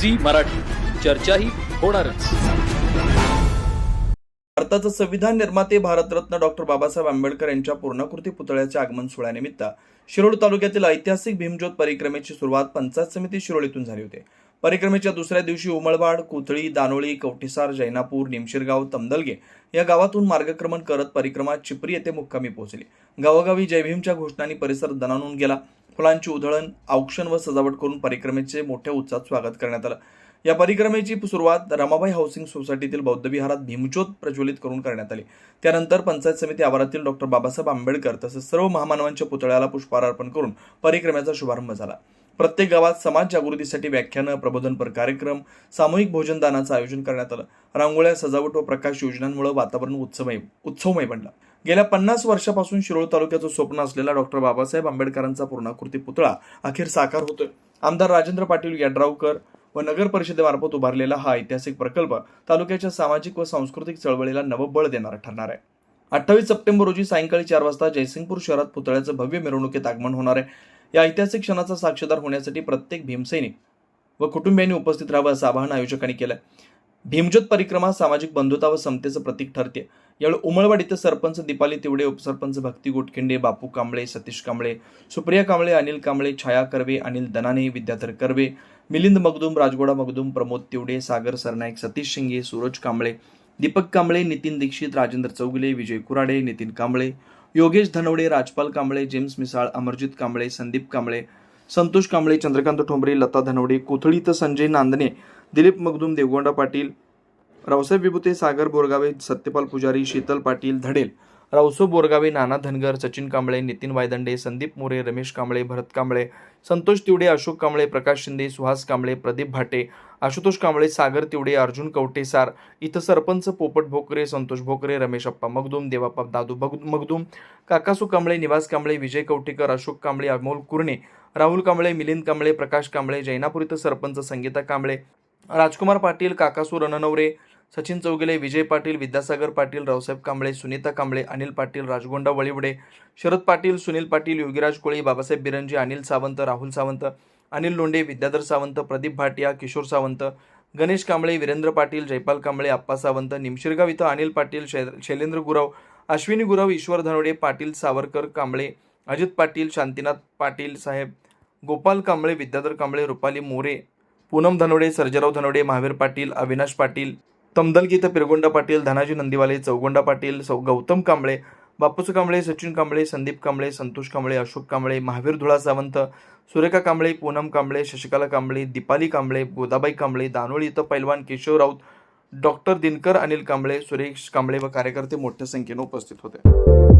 Zee Marathi. चर्चाही होणारच. भारताचं संविधान निर्माते भारतरत्न डॉक्टर बाबासाहेब आंबेडकर यांच्या पूर्णाकृती पुतळ्याच्या आगमन सोहळ्यानिमित्त शिरोळ तालुक्यातील ऐतिहासिक भीमज्योत परिक्रमेची सुरुवात पंचायत समिती शिरोळीतून झाली होती. परिक्रमेच्या दुसऱ्या दिवशी उमळवाड कुथळी दानोळी कवठीसार जैनापूर निमशिरगाव तमदलगे या गावातून मार्गक्रमण करत परिक्रमा चिपरी येथे मुक्कामी पोहोचली. गावोगावी जयभीमच्या घोषणांनी परिसर दणानून गेला. फुलांची उधळण औक्षण व सजावट करून परिक्रमेचे मोठ्या उत्साहात स्वागत करण्यात आलं. या परिक्रमेची सुरुवात रमाबाई हाऊसिंग सोसायटीतील बौद्ध विहारात भीमज्योत प्रज्वलित करून करण्यात आली. त्यानंतर पंचायत समिती आवारातील डॉक्टर बाबासाहेब आंबेडकर तसेच सर्व महामानवांच्या पुतळ्याला पुष्पहार अर्पण करून परिक्रमेचा शुभारंभ झाला. प्रत्येक गावात समाज जागृतीसाठी व्याख्यानं प्रबोधनपर कार्यक्रम सामूहिक भोजनदानाचं आयोजन करण्यात आलं. रांगोळ्या सजावट व प्रकाश योजनांमुळे वातावरण उत्सवमय उत्सवमय बनला. गेल्या पन्नास वर्षापासून शिरोळ तालुक्याचं स्वप्न असलेला डॉक्टर बाबासाहेब आंबेडकरांचा पूर्णाकृती पुतळा अखेर साकार होतोय. आमदार राजेंद्र पाटील यड्रावकर व नगर परिषदेमार्फत उभारलेला हा ऐतिहासिक प्रकल्प तालुक्याच्या सामाजिक व सांस्कृतिक चळवळीला नवबळ देणारा ठरणार आहे. अठ्ठावीस सप्टेंबर रोजी सायंकाळी चार वाजता जयसिंगपूर शहरात पुतळ्याचं भव्य मिरवणुकीत आगमन होणार आहे. या ऐतिहासिक क्षणाचा साक्षीदार होण्यासाठी प्रत्येक भीमसैनिक व कुटुंबियांनी उपस्थित राहावं असं आवाहन आयोजकांनी केलं भीमज्योत परिक्रमा सामाजिक बंधुता व समतेचं प्रतीक ठरते. यावेळी उमळवाड इथं सरपंच दीपाली तिवडे उपसरपंच भक्ती गोटखिंडे बापू कांबळे सतीश कांबळे सुप्रिया कांबळे अनिल कांबळे छाया कर्वे अनिल दनाने विद्याधर कर्वे मिलिंद मगदूम राजगोडा मगदूम प्रमोद तिवडे सागर सरनाईक सतीश शिंगे सूरज कांबळे दीपक कांबळे नितीन दीक्षित राजेंद्र चौगुले विजय कुराडे नितीन कांबळे योगेश धनवडे राजपाल कांबळे जेम्स मिसाळ अमरजित कांबळे संदीप कांबळे संतोष कांबळे चंद्रकांत ठोंबरे लता धनवडे कोथळी तर संजय नांदणे दिलीप मगदूम देवगोंडा पाटील रावसाहेब विभूते सागर बोरगावे सत्यपाल पुजारी शीतल पाटील धडेल रावसो बोरगावे नाना धनगर सचिन कांबळे नितीन वायदंडे संदीप मोरे रमेश कांबळे भरत कांबळे संतोष तिवडे अशोक कांबळे प्रकाश शिंदे सुहास कांबळे प्रदीप भाटे आशुतोष कांबळे सागर तिवडे अर्जुन कवटेसार इथं सरपंच पोपट भोकरे संतोष भोकरे रमेश अप्पा मगदूम देवाप्पा दादू भग- मगदूम काकासू कांबळे निवास कांबळे विजय कवटेकर अशोक कांबळे अमोल कुरणे राहुल कांबळे मिलिंद कांबळे प्रकाश कांबळे जैनापूर इथं सरपंच संगीता कांबळे राजकुमार पाटील काकासू रणनवरे सचिन चौगुले विजय पाटील विद्यासागर पाटील रावसाहेब कांबळे सुनीता कांबळे अनिल पाटील राजगोंडा वळिवडे शरद पाटील सुनील पाटील योगीराज कोळी बाबासाहेब बिरंजी अनिल सावंत राहुल सावंत अनिल लोंढे विद्याधर सावंत प्रदीप भाटिया किशोर सावंत गणेश कांबळे वीरेंद्र पाटील जयपाल कांबळे आप्पा सावंत निमशिरगाव इथं अनिल पाटील शै शैलेंद्र गुरव अश्विनी गुरव ईश्वर धनवडे पाटील सावरकर कांबळे अजित पाटील शांतीनाथ पाटील साहेब गोपाल कांबळे विद्याधर कांबळे रुपाली मोरे पूनम धनोडे सर्जराव धनोडे महावीर पाटील अविनाश पाटील तमदलगीत पिरगोंडा पाटील धनाजी नंदीवाले चौगोंडा पाटील सौ गौतम कांबळे बापूस कांबळे सचिन कांबळे संदीप कांबळे संतोष कांबळे अशोक कांबळे महावीर धुळा सावंत सुरेखा कांबळे पूनम कांबळे शशिकला कांबळे दीपाली कांबळे गोदाबाई कांबळे दानोळी इथं पैलवान केशव राऊत डॉक्टर दिनकर अनिल कांबळे सुरेश कांबळे व कार्यकर्ते मोठ्या संख्येने उपस्थित होते.